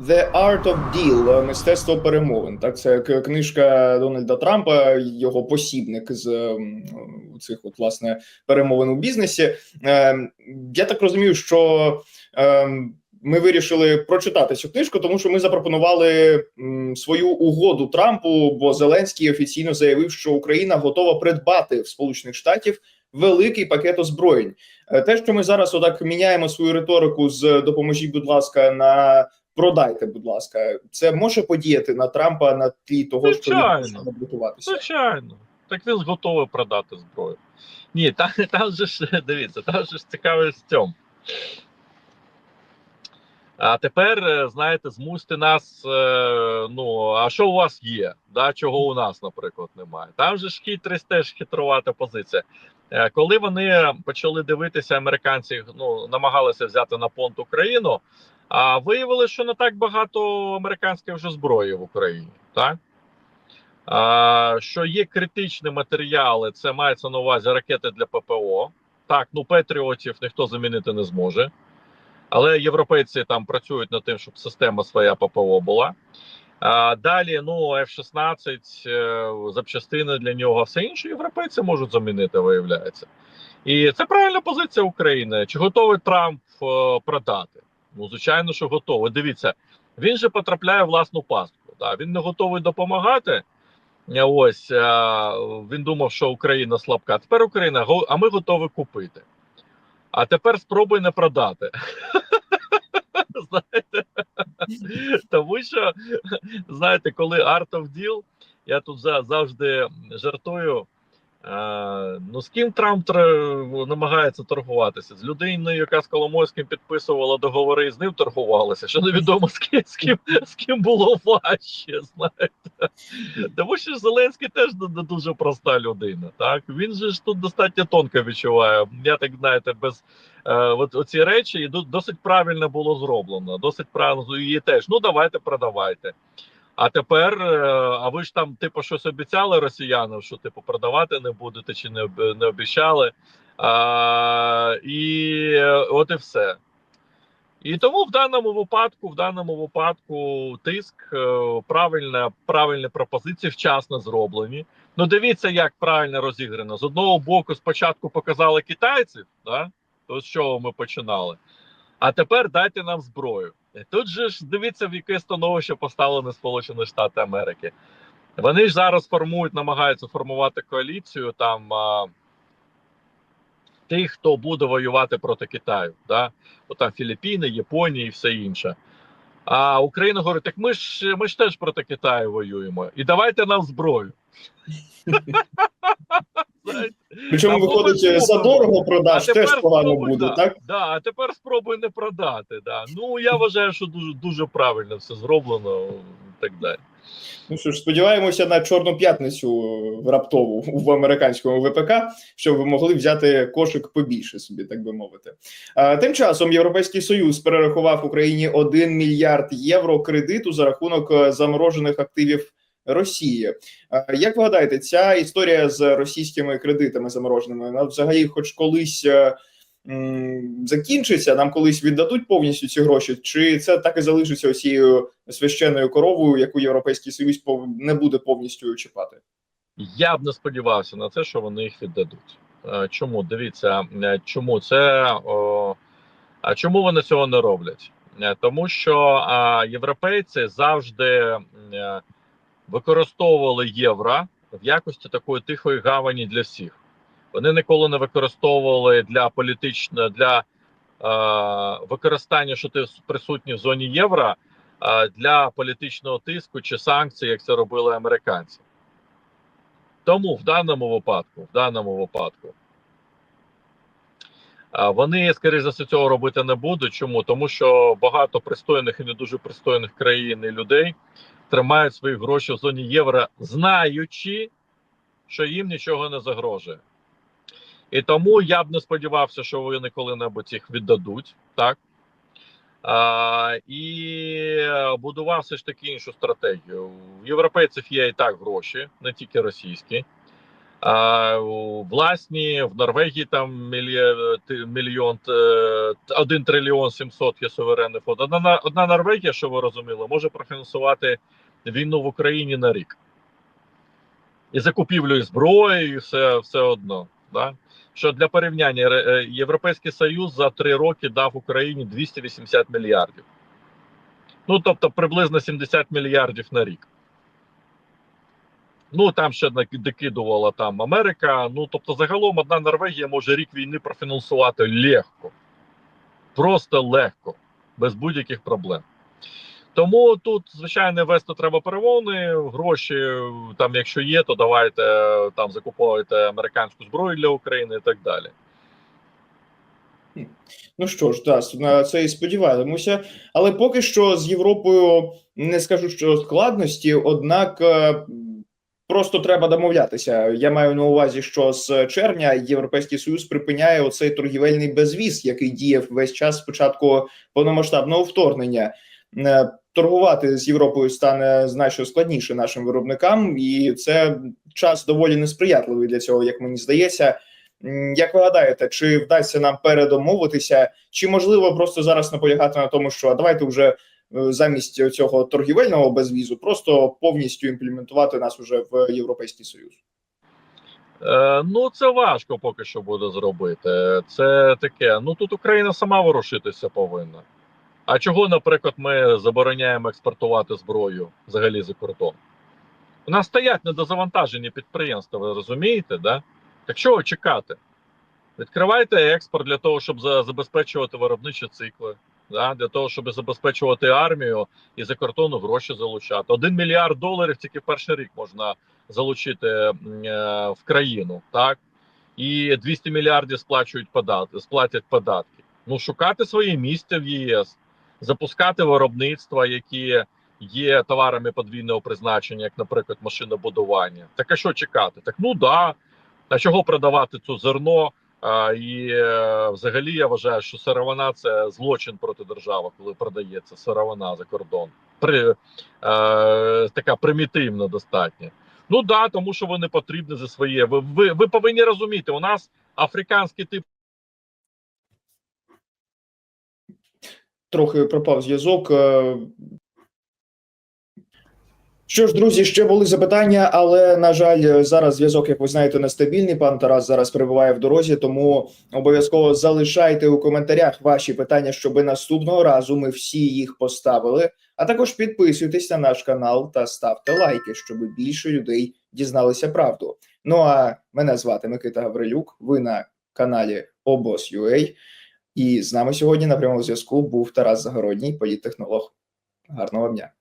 The Art of Deal мистецтво перемовин. Так, це книжка Дональда Трампа, його посібник з ем, цих от власне перемовин у бізнесі. Ем, Я так розумію, що ми вирішили прочитати цю книжку, тому що ми запропонували свою угоду Трампу, бо Зеленський офіційно заявив, що Україна готова придбати в Сполучених Штатів великий пакет озброєнь. Е, Те, що ми зараз отак міняємо свою риторику з допоможіть, будь ласка, на продайте, будь ласка, це може подіяти на Трампа на тлі того, що Звичайно. він готуватися. Звичайно. Так він готовий продати зброю. Ні, там, там же ж дивіться, там же ж цікавий стьом. А тепер, е, знаєте, змусьте нас. е, Ну, а що у вас є? Да, Чого у нас, наприклад, немає? Там же ж хитрість теж хитрувата позиція. Е, Коли вони почали дивитися, американці ну, намагалися взяти на понт Україну, а виявили, що не так багато американської вже зброї в Україні. Так? А, що є критичні матеріали, це мається на увазі ракети для ППО. Так, ну Петріотів ніхто замінити не зможе. Але європейці там працюють над тим, щоб система своя ППО була. А, далі, ну, F-16, е, запчастини для нього, все інше європейці можуть замінити, виявляється. І це правильна позиція України. Чи готовий Трамп е, продати? Ну, звичайно, що готовий. Дивіться, він же потрапляє в власну пастку. Да? Він не готовий допомагати. Е, Ось е, він думав, що Україна слабка. Тепер Україна, а ми готові купити. А тепер спробуй не продати. Знаєте, тому що знаєте, коли of Deal, я тут завжди жартую. Е, ну, з ким Трамп тр- намагається торгуватися? З людиною, яка з Коломойським підписувала договори, і з ним торгувалася, що невідомо з ким, з ким, з ким було важче, знаєте. Тому що Зеленський теж не, дуже проста людина. Так? Він же ж тут достатньо тонко відчуває. Я так знаєте, без е, оці речі і досить правильно було зроблено. Досить правильно її теж. Ну давайте, продавайте. А тепер, е, а ви ж там, типу, щось обіцяли росіянам, що типу продавати не будете чи не, не обіцяли. А, і от і все. І тому в даному випадку, в даному випадку, тиск е, правильна, правильні пропозиції вчасно зроблені. Ну, дивіться, як правильно розіграно. З одного боку, спочатку показали китайців, да? то з чого ми починали. А тепер дайте нам зброю. І Тут же ж дивіться, в яке становище поставлені Сполучені Штати Америки. Вони ж зараз формують, намагаються формувати коаліцію там а, тих, хто буде воювати проти Китаю. Да? От там Філіппіни, Японія і все інше. А Україна говорить: так ми ж ми ж теж проти Китаю воюємо. І давайте нам зброю. Причому виходить за дорого продаж, теж погано спробуй, буде, да, так? Да, а тепер спробуй не продати. Да. Ну я вважаю, що дуже дуже правильно все зроблено і так далі. Ну що ж, сподіваємося на чорну п'ятницю раптову в американському ВПК, щоб ви могли взяти кошик побільше собі, так би мовити. А, тим часом Європейський Союз перерахував Україні 1 мільярд євро кредиту за рахунок е, заморожених активів Росії. А, як ви гадаєте, ця історія з російськими кредитами замороженими вона взагалі, хоч колись. е, Закінчиться, нам колись віддадуть повністю ці гроші, чи це так і залишиться осією священною коровою, яку Європейський Союз не буде повністю чіпати. Я б не сподівався на це, що вони їх віддадуть. Е, Чому? Дивіться, е, чому це а чому вони цього не роблять? Е, Тому що європейці завжди е, використовували євро в якості такої тихої гавані для всіх. Вони ніколи не використовували для політичного для е, використання, що ти присутній в зоні євро е, для політичного тиску чи санкцій, як це робили американці. Тому в даному випадку, в даному випадку, вони, скоріш за все, цього робити не будуть. Чому? Тому що багато пристойних і не дуже пристойних країн і людей тримають свої гроші в зоні євро, знаючи, що їм нічого не загрожує. І тому я б не сподівався, що вони коли-небудь їх віддадуть, так? А, і будував все ж таки іншу стратегію. У європейців є і так гроші, не тільки російські. А власні в Норвегії там мільйон, е, 1 трильйон 700 є суверенний фонд. Одна, одна Норвегія, що ви розуміли, може профінансувати війну в Україні на рік. І закупівлю і зброї, і все, все одно. Да? Що для порівняння е, Європейський Союз за три роки дав Україні 280 мільярдів. Ну, тобто приблизно 70 мільярдів на рік. Ну там ще докидувала там Америка. Ну тобто, загалом одна Норвегія може рік війни профінансувати легко, просто легко, без будь-яких проблем. Тому тут, звичайно, вести треба перемовини. Гроші там, якщо є, то давайте е, там закуповуйте американську зброю для України і так далі. Ну що ж, да, на це і сподіваємося. Але поки що з Європою не скажу, що складності, однак е, просто треба домовлятися. Я маю на увазі, що з червня Європейський Союз припиняє оцей торгівельний безвіз, який діяв весь час з початку повномасштабного вторгнення. Е, Торгувати з Європою стане значно складніше нашим виробникам, і це час доволі несприятливий для цього, як мені здається. Як ви гадаєте, чи вдасться нам передомовитися, чи можливо просто зараз наполягати на тому, що давайте вже замість цього торгівельного безвізу просто повністю імплементувати нас уже в Європейський Союз? Е, ну це важко поки що буде зробити. Це таке. Ну тут Україна сама ворушитися повинна. А чого, наприклад, ми забороняємо експортувати зброю взагалі за кордон? У нас стоять недозавантажені підприємства, ви розумієте, да? Так чого чекати? Відкривайте експорт для того, щоб забезпечувати виробничі цикли, да? для того, щоб забезпечувати армію і за кордону гроші залучати. Один мільярд доларів тільки перший рік можна залучити е, в країну, так? І 200 мільярдів сплачують податки, сплатять податки. Ну, шукати своє місце в ЄС, запускати виробництва, які є товарами подвійного призначення, як, наприклад, машинобудування. Так а що чекати? Так ну да. А чого продавати це зерно? І е, взагалі я вважаю, що сировина це злочин проти держави, коли продається сировина за кордон. При, е, така примітивна достатньо. Ну да, тому що вони потрібні за своє. Ви, ви, ви повинні розуміти, у нас африканський тип Трохи пропав зв'язок. Що ж, друзі, ще були запитання, але на жаль, зараз зв'язок, як ви знаєте, нестабільний. Пан Тарас зараз перебуває в дорозі, тому обов'язково залишайте у коментарях ваші питання, щоб наступного разу ми всі їх поставили. А також підписуйтесь на наш канал та ставте лайки, щоб більше людей дізналися правду. Ну а мене звати Микита Гаврилюк. Ви на каналі Обос.ua. І з нами сьогодні на прямому зв'язку був Тарас Загородній, політтехнолог. Гарного дня.